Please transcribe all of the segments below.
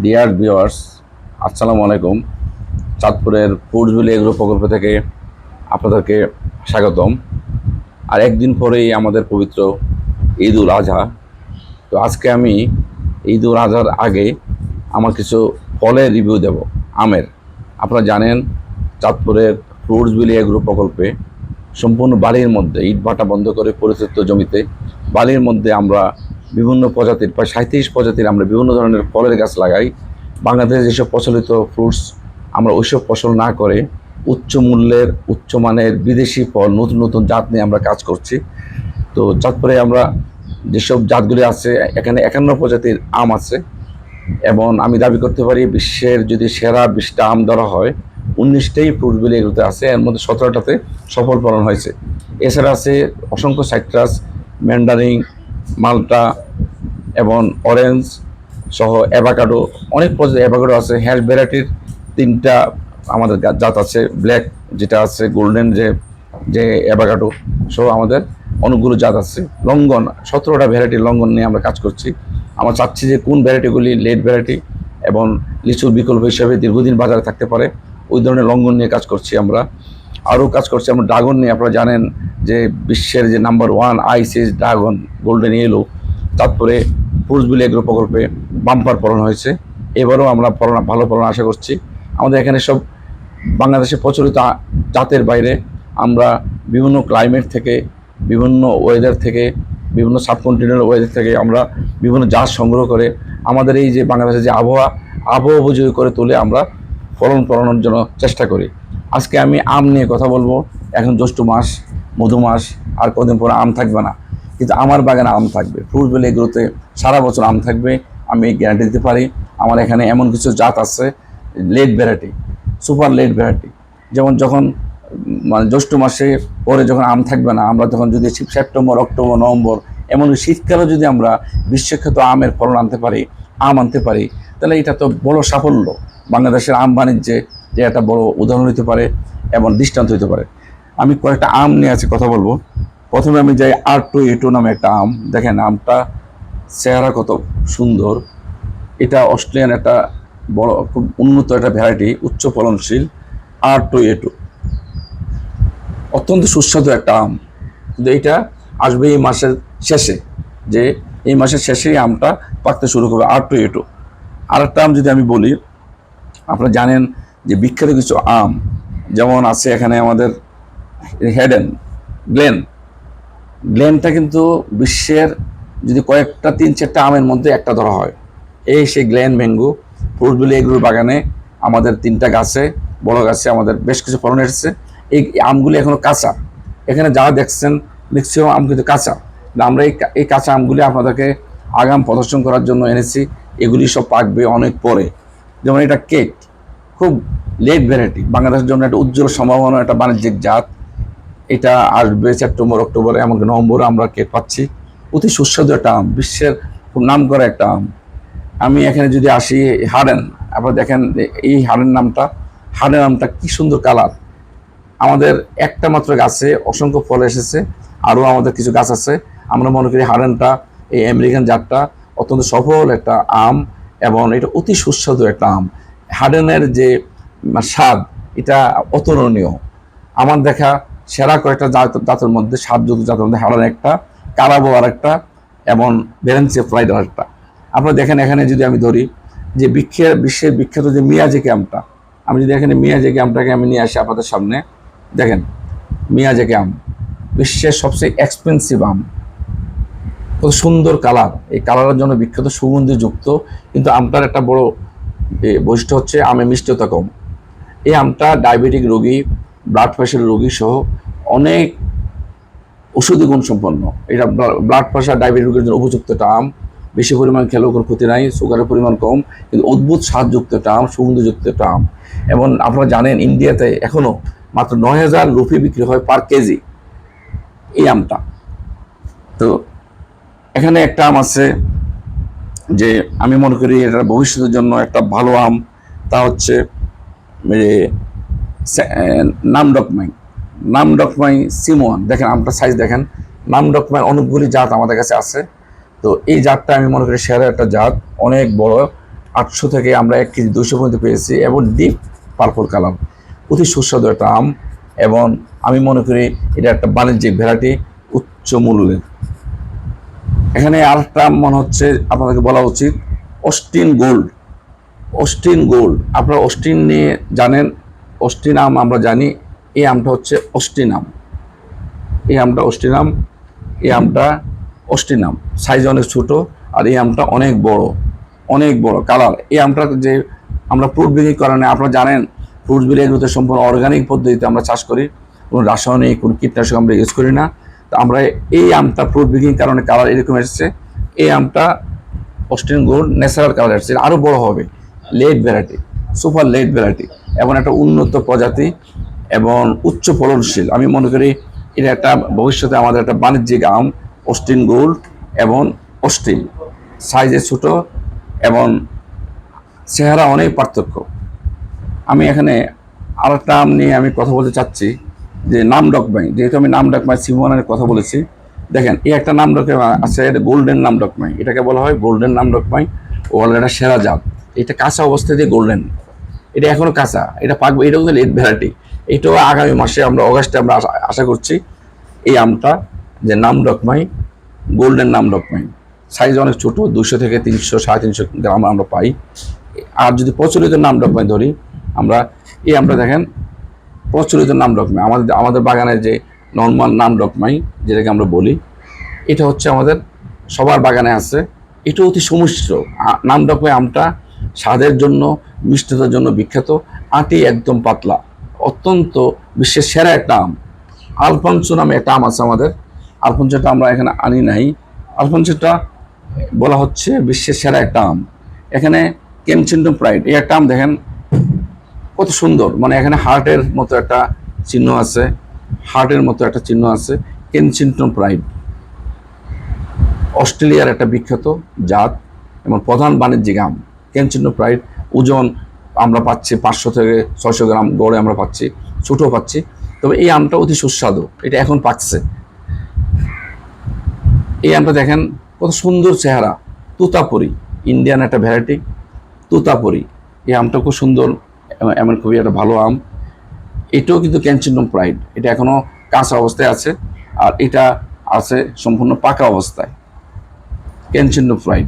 Deer viewers আসসালামু আলাইকুম। চাঁদপুরের ফুডসবিলি এগ্রো প্রকল্প থেকে আপনাদেরকে স্বাগতম। আর একদিন পরেই আমাদের পবিত্র ঈদ উল আজহা। তো আজকে আমি ঈদ আজহার আগে আমার কিছু ফলের রিভিউ দেব, আমের। আপনারা জানেন, চাঁদপুরের ফ্রুটসবিলি এগ্রো প্রকল্পে সম্পূর্ণ বালির মধ্যে ইট ভাটা বন্ধ করে পরিচিত জমিতে বালির মধ্যে আমরা বিভিন্ন প্রজাতির, প্রায় সাঁত্রিশ প্রজাতির আমরা বিভিন্ন ধরনের ফলের গাছ লাগাই। বাংলাদেশে যেসব প্রচলিত ফ্রুটস আমরা ওইসব ফসল না করে উচ্চ মূল্যের উচ্চমানের বিদেশি ফল, নতুন নতুন জাত নিয়ে আমরা কাজ করছি। তো চাঁদপুরে আমরা যেসব জাতগুলি আছে, এখানে একান্ন প্রজাতির আম আছে এবং আমি দাবি করতে পারি বিশ্বের যদি সেরা বিশটা আম ধরা হয়, উনিশটাই ফ্রুটগুলি এগুলোতে আছে, এর মধ্যে সতেরোটাতে সফল ফলন হয়েছে। এছাড়া আছে অসংখ্য সাইট্রাস ম্যান্ডারিং মালটা এবং অরেঞ্জ সহ অ্যাভাকাডো অনেক প্রজাতির অ্যাভাকাডো আছে। হ্যাশ ভ্যারাইটির তিনটা আমাদের জাত আছে। ব্ল্যাক যেটা আছে গোল্ডেন যে যে অ্যাভাকাডো সহ আমাদের অনেকগুলো জাত আছে। লঙ্ঘন সতেরোটা ভ্যারাইটির লঙ্ঘন নিয়ে আমরা কাজ করছি। আমরা চাচ্ছি যে কোন ভ্যারাইটিগুলি লেট ভ্যারাইটি এবং লিচুর বিকল্প হিসাবে দীর্ঘদিন বাজারে থাকতে পারে, ওই ধরনের লঙ্ঘন নিয়ে কাজ করছি আমরা। আরও কাজ করছি। আমরা ড্রাগন নিয়ে আপনারা জানেন যে বিশ্বের যে নাম্বার ওয়ান আইসিস ড্রাগন, গোল্ডেন ইয়েলো, তারপরে ফুলসবিলি এগ্রো প্রকল্পে বাম্পার ফলন হয়েছে। এবারও আমরা ফলন, ভালো ফলন আশা করছি। আমাদের এখানে সব বাংলাদেশে প্রচলিত জাতের বাইরে আমরা বিভিন্ন ক্লাইমেট থেকে, বিভিন্ন ওয়েদার থেকে, বিভিন্ন সাবকন্টিনেন্টাল ওয়েদার থেকে আমরা বিভিন্ন জাত সংগ্রহ করে আমাদের এই যে বাংলাদেশের যে আবহাওয়া আবহাওয়া উপযোগী করে তুলে আমরা ফলন ফলানোর জন্য চেষ্টা করি। আজকে আমি আম নিয়ে কথা বলব। এখন জ্যৈষ্ঠ মাস, মধু মাস, আর কদিন পরে আম থাকবে না। কিন্তু আমার বাগানে আম থাকবে। ফ্রুট বেলে এগুলোতে সারা বছর আম থাকবে, আমি গ্যারান্টি দিতে পারি। আমার এখানে এমন কিছু জাত আছে, late variety, super late variety. যেমন যখন মানে জ্যৈষ্ঠ মাসে পরে যখন আম থাকবে না, আমরা তখন যদি সেপ্টেম্বর, অক্টোবর, নভেম্বর, এমন শীতকালে যদি আমরা বিশ্বখ্যাত আমের ফলন আনতে পারি, আম আনতে পারি, তাহলে এটা তো বড় সাফল্য। বাংলাদেশের আম বাণিজ্যে যে একটা বড় উদাহরণ হতে পারে এবং দৃষ্টান্ত হতে পারে। আমি কয়েকটা আম নিয়ে আছে কথা বলব। প্রথমে আমি যাই আর টু এ টু নামে একটা আম। দেখেন, আমটা চেহারা কত সুন্দর। এটা অস্ট্রেলিয়ান একটা বড়, খুব উন্নত একটা ভ্যারাইটি উচ্চ ফলনশীল আর টু এ টু অত্যন্ত সুস্বাদু একটা আম। কিন্তু এটা আসবে এই মাসের শেষে, যে এই মাসের শেষেই আমটা পাকতে শুরু করবে আর টু এ টু আর একটা আম যদি আমি বলি, আপনারা জানেন যে বিখ্যাত কিছু আম, যেমন আছে এখানে আমাদের হেডেন গ্লেন গ্লেনটা কিন্তু বিশ্বের যদি কয়েকটা, তিন চারটা আমের মধ্যে একটা ধরা হয়। এই সেই গ্লেন ম্যাঙ্গো ফ্রুটগুলি এগুলোর বাগানে আমাদের তিনটা গাছে, বড় গাছে আমাদের বেশ কিছু ফলন এসেছে। এই আমগুলি এখনও কাঁচা। এখানে যা দেখছেন, ম্যাক্সিমাম আম কিন্তু কাঁচা। আমরা এই এই কাঁচা আমগুলি আপনাদেরকে আগাম প্রদর্শন করার জন্য এনেছি। এগুলি সব পাকবে অনেক পরে। যেমন এটা কেক খুব লেট ভ্যারাইটি বাংলাদেশের জন্য একটা উজ্জ্বল সম্ভাবনা, একটা বাণিজ্যিক জাত। এটা আসবে সেপ্টেম্বর অক্টোবর এমনকি নভেম্বরে আমরা কেক পাচ্ছি। অতি সুস্বাদু একটা আম, বিশ্বের খুব নাম করা একটা আম। আমি এখানে যদি আসি হারেন আপনারা দেখেন এই হারেন নামটা। হারেন নামটা কি সুন্দর কালার আমাদের একটা মাত্র গাছে অসংখ্য ফল এসেছে, আরও আমাদের কিছু গাছ আছে। আমরা মনে করি হারেনটা এই আমেরিকান জাতটা অত্যন্ত সফল একটা আম এবং এটা অতি সুস্বাদু একটা আম। হারেনের যে স্বাদ, এটা অতুলনীয়। আমার দেখা সেরা কয়েকটা জাত, জাতের মধ্যে স্বাদযুক্ত জাতের মধ্যে হারান একটা, কারাবো আর একটা এবং বেরেন্সি ফ্লাইড আর একটা আপনারা দেখেন এখানে যদি আমি ধরি যে বিশ্বের বিশ্বের বিখ্যাত যে মিয়াজে ক্যাম্পটা, আমি যদি এখানে মিয়াজে ক্যাম্পটাকে আমি নিয়ে আসি আপনাদের সামনে, দেখেন, মিয়াজে ক্যাম্প, বিশ্বের সবচেয়ে এক্সপেন্সিভ আম। কত সুন্দর কালার এই কালারের জন্য বিখ্যাত সুগন্ধি যুক্ত কিন্তু আমটার একটা বড় বৈশিষ্ট্য হচ্ছে আমে মিষ্টতা কম। এই আমটা ডায়াবেটিক রোগী ব্লাড প্রেশার রোগী সহ অনেক ওষুধি গুণ সম্পন্ন। এটা ব্লাড প্রেশার ডায়াবেটিক রোগীর জন্য উপযুক্ত একটা আম বেশি পরিমাণ খেলেও কোনো ক্ষতি নাই, সুগারের পরিমাণ কম, কিন্তু অদ্ভুত স্বাদযুক্ত একটা আম সুগন্ধিযুক্ত একটা আম এবং আপনারা জানেন ইন্ডিয়াতে এখনও মাত্র নয় হাজার রুপি বিক্রি হয় পার কেজি এই আমটা। তো এখানে একটা আম আছে যে আমি মনে করি এটা ভবিষ্যতের জন্য একটা ভালো আম তা হচ্ছে এ, সে- এ, নামডকমাই নামডকমাই সিমোয়ান। দেখেন আমটা সাইজ দেখেন নামডকমাই অনেকগুলি জাত আমাদের কাছে আছে। তো এই জাতটা আমি মনে করি সেরা একটা জাত অনেক বড় আটশো থেকে আমরা এক কেজি দুশো পর্যন্ত পেয়েছি এবং ডিপ পার্পল কালার অতি সুস্বাদু একটা আম এবং আমি মনে করি এটা একটা বাণিজ্যিক ভ্যারাইটি উচ্চ মূল্যের। এখানে আরেকটা মনে হচ্ছে আপনাদেরকে বলা উচিত, অস্টিন গোল্ড। অস্টিন গোল্ড, আপনারা অস্টিন নিয়ে জানেন, অস্টিন আম আমরা জানি, এই আমটা হচ্ছে অস্টিন আম। এই আমটা অস্টিন আম, এই আমটা অস্টিন আম। সাইজ অনেক ছোটো আর এই আমটা অনেক বড় অনেক বড় কালার। এই আমটা যে আমরা ফ্রুট বিক্রি কারণে আপনারা জানেন, ফ্রুট বিক্রি এগুলোতে সম্পূর্ণ অর্গানিক পদ্ধতিতে আমরা চাষ করি। কোনো রাসায়নিক, কোনো কীটনাশক আমরা ইউজ করি না। আমরা এই আমটা ফ্রুট বিক্রির কারণে কালার এরকম এসেছে। এই আমটা অস্টিন গোল্ড ন্যাচারাল কালার এসেছে। আরও বড় হবে। Late variety super late variety এবং একটা উন্নত প্রজাতি এবং উচ্চ ফলনশীল। আমি মনে করি এটা একটা ভবিষ্যতে আমাদের একটা বাণিজ্যিক আম অস্টিন গোল্ড এবং অস্টিন সাইজে ছোট এবং চেহারা অনেক পার্থক্য। আমি এখানে আরেকটা আম নিয়ে আমি কথা বলতে চাচ্ছি। যে নাম ডকমাই যেহেতু আমি নাম ডকমাই সিমোনের কথা বলেছি, দেখেন, এই একটা নাম ডকমাই আছে, এটা গোল্ডেন নাম ডকমাই এটাকে বলা হয় গোল্ডেন নাম ডকমাই ও একটা সেরা জাত। এটা কাঁচা অবস্থায় দিয়ে গোল্ডেন। এটা এখনও কাঁচা, এটা পাকবে এটাও কিন্তু লেট ভ্যারাইটি এটাও আগামী মাসে আমরা, অগাস্টে আমরা আশা- করছি এই আমটা যে নাম ডকমাই গোল্ডেন নাম ডকমাই সাইজ অনেক ছোট দুশো থেকে তিনশো, সাড়ে তিনশো গ্রাম আমরা পাই। আর যদি প্রচলিত নাম ডকমাই ধরি, আমরা এই আমটা দেখেন প্রচলিত নাম ডকমাই আমাদের আমাদের বাগানের যে নর্মাল নাম ডকমাই যেটাকে আমরা বলি, এটা হচ্ছে আমাদের সবার বাগানে আছে। এটা অতি সুমিষ্ট। আ- নাম ডকমাই আমটা স্বাদের জন্য, মিষ্টতার জন্য বিখ্যাত। আটি একদম পাতলা। অত্যন্ত বিশ্বের সেরা একটা আম। আলফানসো নামে একটা আম আছে আমাদের। আলফানসোটা আমরা এখানে আনি নাই। আলফানসোটা বলা হচ্ছে বিশ্বের সেরা একটা আম। এখানে কেমচিন্টন প্রাইড। এই একটা আম দেখেন কত সুন্দর। মানে এখানে হার্টের মতো একটা চিহ্ন আছে, হার্টের মতো একটা চিহ্ন আছে কেনচিন্টন প্রাইড অস্ট্রেলিয়ার একটা বিখ্যাত জাত এবং প্রধান বাণিজ্যিক আম কেনচিন্টন প্রাইড ওজন আমরা পাচ্ছি পাঁচশো থেকে ছয়শো গ্রাম, গড়ে আমরা পাচ্ছি ছোটো পাচ্ছি। তবে এই আমটা অতি সুস্বাদু, এটা এখন পাকছে। এই আমটা দেখেন, কত সুন্দর চেহারা, তুতাপুরি, ইন্ডিয়ান একটা ভ্যারাইটি, তুতাপুরি। এই আমটা খুব সুন্দর এমন- এমন খুবই একটা ভালো আম। এটাও কিন্তু ক্যানচিনম প্রাইড। এটা এখনও কাঁচা অবস্থায় আছে আর এটা আছে সম্পূর্ণ পাকা অবস্থায়। Kensington pride.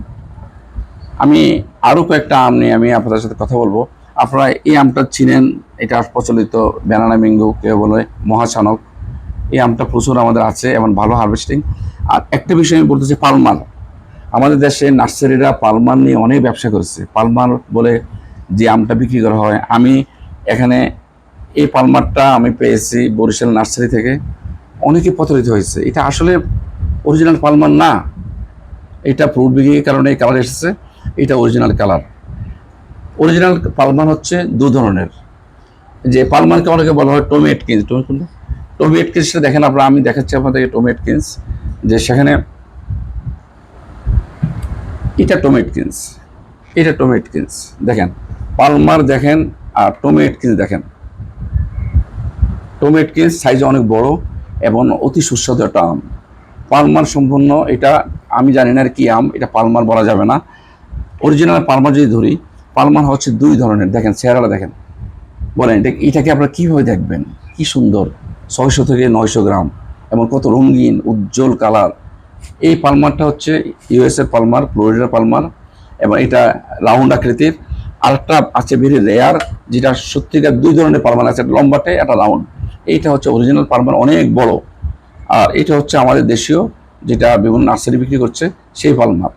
আমি আরও কয়েকটা আম নিয়ে আমি আপনাদের সাথে কথা বলব। আপনারা এই আমটা চিনেন, এটা প্রচলিত ব্যানানা ম্যাঙ্গো কেউ বলে মহাচানক। এই আমটা প্রচুর আমাদের আছে এবং ভালো হারভেস্টিং। আর একটা বিষয় আমি বলতে চাই পালমার আমাদের দেশে নার্সারিরা পালমার নিয়ে অনেক ব্যবসা করেছে। পালমার বলে যে আমটা বিক্রি করা হয়। আমি এখানে এই পালমারটা আমি পেয়েছি বরিশাল নার্সারি থেকে। অনেকে প্রতারিত হয়েছে। এটা আসলে অরিজিনাল পালমার না। এটা ফ্রুট বিক্রির কারণে এই কালার এসেছে। এটা অরিজিনাল কালার অরিজিনাল পালমার হচ্ছে দু ধরনের। যে পালমারকে অনেকে বলা হয় টোমেট কিন্স টোমেট কিন্সটা দেখেন আপনারা, আমি দেখাচ্ছি আপনাদেরকে টোমেট কিন্স যে সেখানে এটা টোমেট কিন্স এটা টোমেট কিন্স দেখেন পালমার দেখেন আর কিন্স দেখেন। টোমেট কিন্স সাইজে অনেক বড় এবং অতি সুস্বাদু একটা আম। পালমার সম্পূর্ণ এটা আমি জানি না আর কি আম, এটা পালমার বলা যাবে না। অরিজিনাল পালমার যদি ধরি, পালমার হচ্ছে দুই ধরনের। দেখেন চেহারাটা দেখেন। বলেন, এটা এটাকে আপনারা কীভাবে দেখবেন? কি সুন্দর। ছয়শো থেকে নয়শো গ্রাম। এবং কত রঙিন, উজ্জ্বল কালার। এই পালমারটা হচ্ছে ইউএসএ পালমার, ফ্লোরিডার পালমার। এবং এটা রাউন্ড আকৃতির। আরেকটা আছে ভেরি রেয়ার যেটা সত্যিকার দুই ধরনের পালমার আছে, একটা লম্বাটে একটা রাউন্ড। এইটা হচ্ছে অরিজিনাল পালমার অনেক বড়। আর এটা হচ্ছে আমাদের দেশীয়, যেটা বিভিন্ন নার্সারি বিক্রি করছে, সেই পালমার।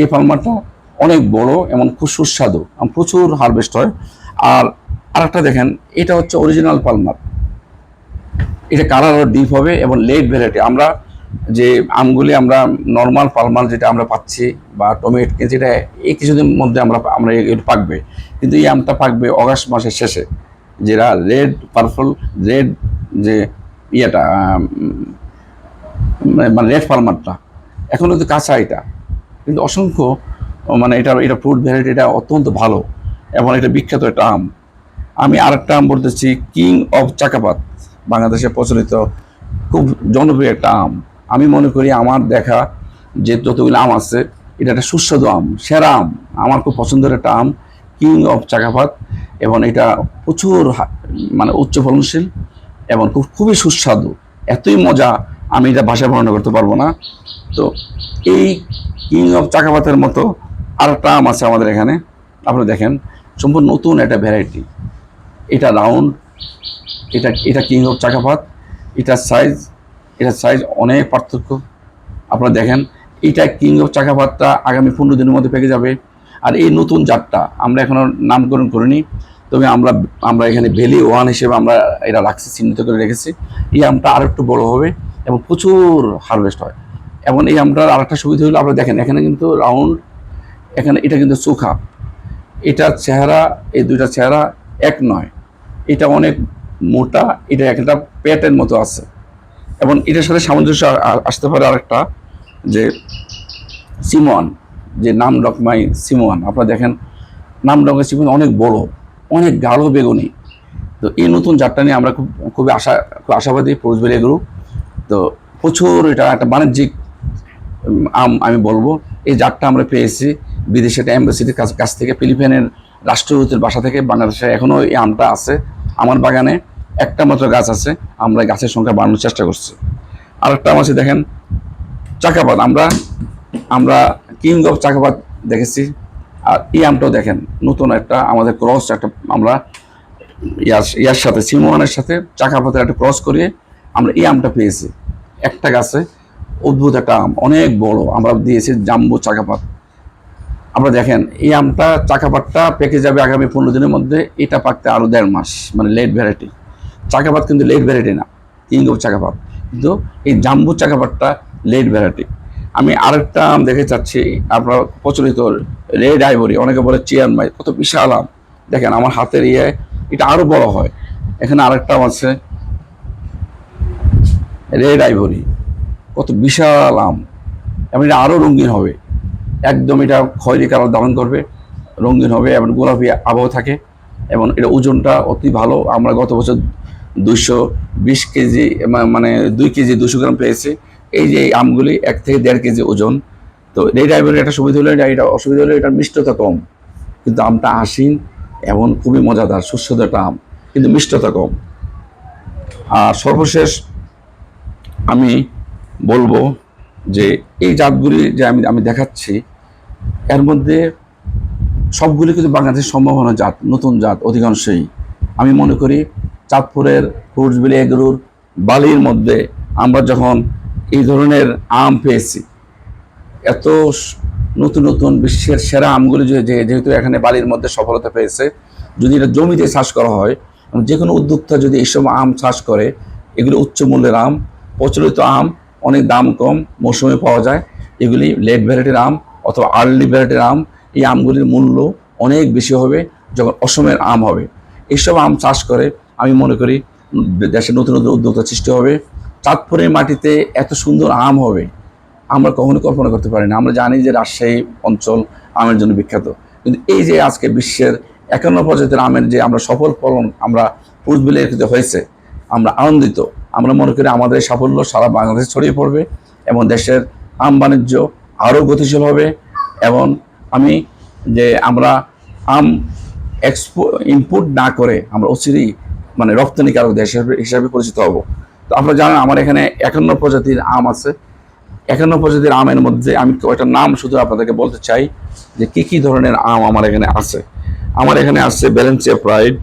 এই পালমারটা অনেক বড় এবং খুব সুস্বাদু প্রচুর হারভেস্ট হয়। আর আরেকটা দেখেন, এটা হচ্ছে অরিজিনাল পালমার। এটা কালার ডিপ হবে এবং লেট ভ্যারাইটি আমরা যে আমগুলি আমরা নর্মাল পালমার যেটা আমরা পাচ্ছি বা টমেট যেটা এই কিছুদিন মধ্যে আমরা আমরা পাকবে। কিন্তু এই আমটা পাকবে অগাস্ট মাসের শেষে। যেটা রেড পার্পল রেড যে ইয়েটা মানে রেড পালমারটা এখন কিন্তু কাঁচা এটা। কিন্তু অসংখ্য মানে এটা এটা ফ্রুট ভ্যারাইটি এটা অত্যন্ত ভালো এবং এটা বিখ্যাত একটা আম। আমি আরেকটা আম বলতেছি কিং অফ চাকাপাত বাংলাদেশে প্রচলিত খুব জনপ্রিয় একটা আম। আমি মনে করি আমার দেখা যে যতগুলো আম আছে, এটা একটা সুস্বাদু আম, সেরা আম। আমার খুব পছন্দের একটা আম কিং অফ চাকাপাত, এবং এটা প্রচুর মানে উচ্চ ফলনশীল এবং খুব, খুবই সুস্বাদু। এতই মজা, আমি এটা ভাষায় বর্ণনা করতে পারব না। তো এই কিং অফ চাকাপাতের মতো আর একটা আম আছে আমাদের এখানে। আপনারা দেখেন, সম্পূর্ণ নতুন একটা ভ্যারাইটি এটা রাউন্ড এটা এটা কিং অফ চাকাপাত, এটার সাইজ এটার সাইজ অনেক পার্থক্য। আপনারা দেখেন, এটা কিং অফ চাকাপাতটা আগামী পনেরো দিনের মধ্যে পেকে যাবে। আর এই নতুন জাতটা আমরা এখনও নামকরণ করিনি, তবে আমরা আমরা এখানে ভ্যালি ওয়ান হিসেবে আমরা এটা রাখছি, চিহ্নিত করে রেখেছি। এই আমটা আর একটু বড় হবে এবং প্রচুর হারভেস্ট হয়। এবং এই আমটার আরেকটা সুবিধা হলো, আপনারা দেখেন, এখানে কিন্তু রাউন্ড এখানে এটা কিন্তু চোখা। এটার চেহারা, এই দুইটা চেহারা এক নয়। এটা অনেক মোটা, এটা একটা প্যাটের মতো আছে। এবং এটার সাথে সামঞ্জস্য আসতে পারে আরেকটা, যে সিমন যে নাম ডকমাই সিমন আপনারা দেখেন, নাম ডকমাই সিমন অনেক বড়, অনেক গাঢ় বেগুনি। তো এই নতুন জাতটা নিয়ে আমরা খুব, খুবই আশা, খুব আশাবাদী পৌঁছবেলি গ্রুপ তো প্রচুর এটা একটা বাণিজ্যিক আম আমি বলব, এই জাতটা আমরা পেয়েছি বিদেশে একটা অ্যাম্বাসিটির কাছ কাছ থেকে, ফিলিপাইনের রাষ্ট্রদূতের বাসা থেকে, বাংলাদেশে এখনও এই আমটা আছে। আমার বাগানে একটা মাত্র গাছ আছে, আমরা গাছের সংখ্যা বাড়ানোর চেষ্টা করছি। আরেকটা আছে, দেখেন, চাকাপাত। আমরা আমরা কিং অফ চাকাপাত দেখেছি, আর এই আমটাও দেখেন, নতুন একটা, আমাদের ক্রস একটা, আমরা ইয়ার ইয়ার সাথে, সিমোয়ানের সাথে চাকাপাতের একটা ক্রস করিয়ে আমরা এই আমটা পেয়েছি। একটা গাছে অদ্ভুত একটা আম, অনেক বড়, আমরা দিয়েছি জাম্বু চাকাপাত। আমরা দেখেন, এই আমটা চাকাপাতটা পেকে যাবে আগামী পনেরো দিনের মধ্যে, এটা পাকতে আরও দেড় মাস মানে লেট ভ্যারাইটি চাকাপাত কিন্তু লেট ভ্যারাইটি না অফ চাকাপাত। কিন্তু এই জাম্বু চাকাপাতটা লেট ভ্যারাইটি। আমি আরেকটা আম দেখে চাচ্ছি, আপনার প্রচলিত রেড আইভরি, অনেকে বলে চিয়ান মাই কত বিশাল আম। দেখেন আমার হাতের ইয়ে এটা আরও বড় হয়। এখানে আরেকটা আম আছে, রেড আইভরি, কত বিশাল আম। এবং এটা আরও রঙিন হবে। একদম এটা খয়েরি কালার ধারণ করবে, রঙিন হবে এবং গোলাপি আবহাওয়া থাকে। এবং এটা ওজনটা অতি ভালো। আমরা গত বছর দুইশো বিশ কেজি মানে দুই কেজি দুশো গ্রাম পেয়েছি। এই যে আমগুলি এক থেকে দেড় কেজি ওজন। তো এই ড্রাইভারের একটা সুবিধা হলো এটা অসুবিধা হলো এটার মিষ্টতা কম। কিন্তু আমটা আসীন এমন খুবই মজাদার, সুস্বাদু একটা আম। কিন্তু মিষ্টতা কম। আর সর্বশেষ আমি বলব যে এই জাতগুলি যে আমি আমি দেখাচ্ছি, এর মধ্যে সবগুলি কিন্তু বাংলাদেশের সম্ভাবনা জাত, নতুন জাত অধিকাংশই। আমি মনে করি চাঁদপুরের ফুটসবিলি এগরুর বালির মধ্যে আমরা যখন এই ধরনের আম পেয়েছি, এত নতুন নতুন বিশ্বের সেরা আমগুলি যেহেতু এখানে বালির মধ্যে সফলতা পেয়েছে, যদি এটা জমিতে চাষ করা হয় যে কোনো উদ্যোক্তা যদি এইসব আম চাষ করে, এগুলি উচ্চ মূল্যের আম, প্রচলিত আম, অনেক দাম কম, মৌসুমে পাওয়া যায়, এগুলি লেট ভ্যারাইটির আম অথবা আর্লি ভ্যারাইটির আম, এই আমগুলির মূল্য অনেক বেশি হবে যখন অসমের আম হবে। এইসব আম চাষ করে আমি মনে করি দেশে নতুন নতুন উদ্যোক্তা সৃষ্টি হবে। চাঁদপুরের মাটিতে এত সুন্দর আম হবে, আমরা কখনো কল্পনা করতে পারি না। আমরা জানি যে রাজশাহী অঞ্চল আমের জন্য বিখ্যাত। কিন্তু এই যে আজকে বিশ্বের একান্ন প্রজাতির আমের যে আমরা সফল ফলন আমরা পুরুষবিলে হয়েছে, আমরা আনন্দিত। আমরা মনে করি আমাদের সাফল্য সারা বাংলাদেশে ছড়িয়ে পড়বে এবং দেশের আম বাণিজ্য আরও গতিশীল হবে এবং আমি যে আমরা আম এক্সপো ইম্পোর্ট না করে আমরা অচিরেই মানে রপ্তানিকারক দেশ হিসাবে পরিচিত হব। তো আপনারা জানেন আমার এখানে একান্ন প্রজাতির আম আছে। একান্ন প্রজাতির আমের মধ্যে আমি কয়েকটা নাম শুধু আপনাদেরকে বলতে চাই যে কি কি ধরনের আম আমার এখানে আছে। আমার এখানে আছে Valencia pride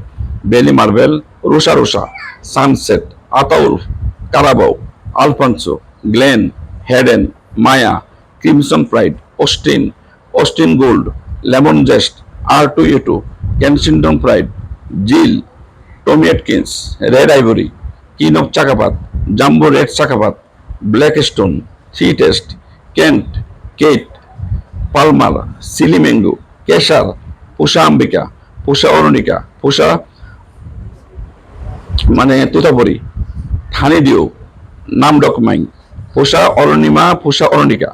Bailey marvel Rosa Rosa sunset Ataulfo Carabao Alphonso Glenn Haden Maya crimson pride Osteen Osteen gold lemon zest R two E two Kensington pride Zill Tommy Atkins red ivory king of চাকাপাত jumbo red চাকাপাত black stone three taste Kent Keitt Palmer Seely mango Kesar পোষা আম্বিকা পোষা অরণিকা পোষা মানে তোতাপুরি থানিডিও নাম ডকমাই পোষা অরণিমা পোষা অরণিকা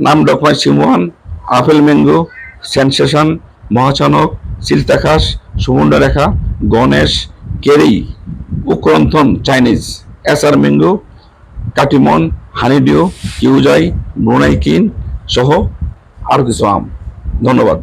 নাম Dok Mai সিমোয়ান apple mango sensation Mahachanok সিলতাখাস সুমুন্ডা রেখা, গণেশ, কেরি, উক্রন্থন, Chinese, S R mango Katimon, honeydew, কিউজাই ব্রুনাইকিন সহ আরও কিছু আম। ধন্যবাদ।